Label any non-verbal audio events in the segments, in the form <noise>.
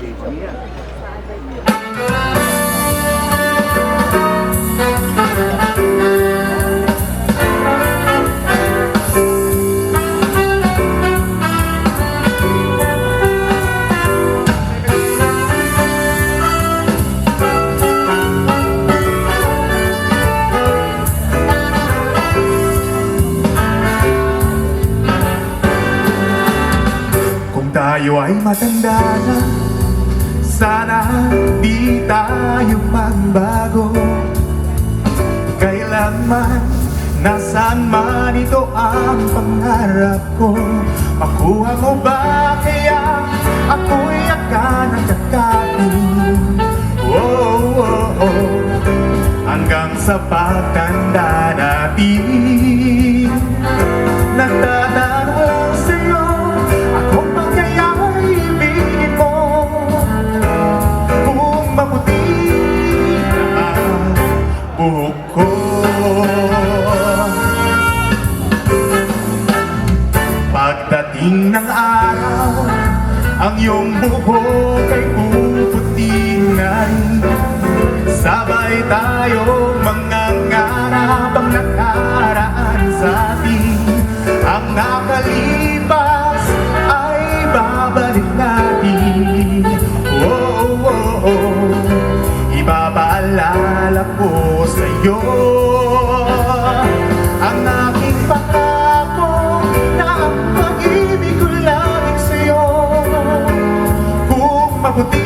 Kung tayo ay matanda na Sana di tayo magbago. Kailanman Nasaan man ito ang pangarap ko? Makuha mo ba kaya Ako'y akan ng kakatin oh, oh, oh. Hanggang sa pagtanda buhok ko Pagdating ng araw Ang iyong buhok ay puputi na Sabay tayo mga iyo Ang aking pangako na ang pag-ibig ko laging sa iyo Kung mabuti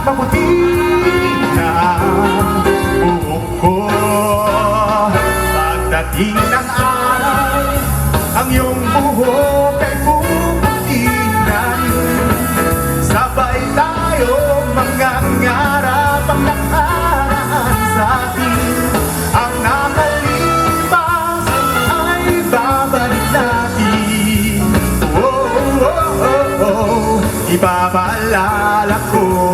Maputi na buhok ko. Pagdating ng araw ang iyong buhok ay puputi na rin Sabay tayo mga ngarap ang nakaraan sa atin. Ang nakalipas ay babalik natin. Oh, oh, oh, oh. Ibabaalala ko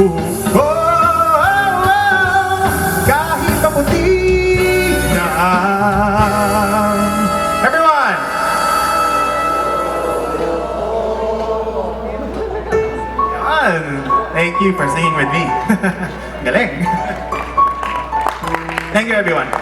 buhok ko Kahit maputi na Everyone! Yan! Thank you for singing with me. <laughs> Galing! Thank you everyone.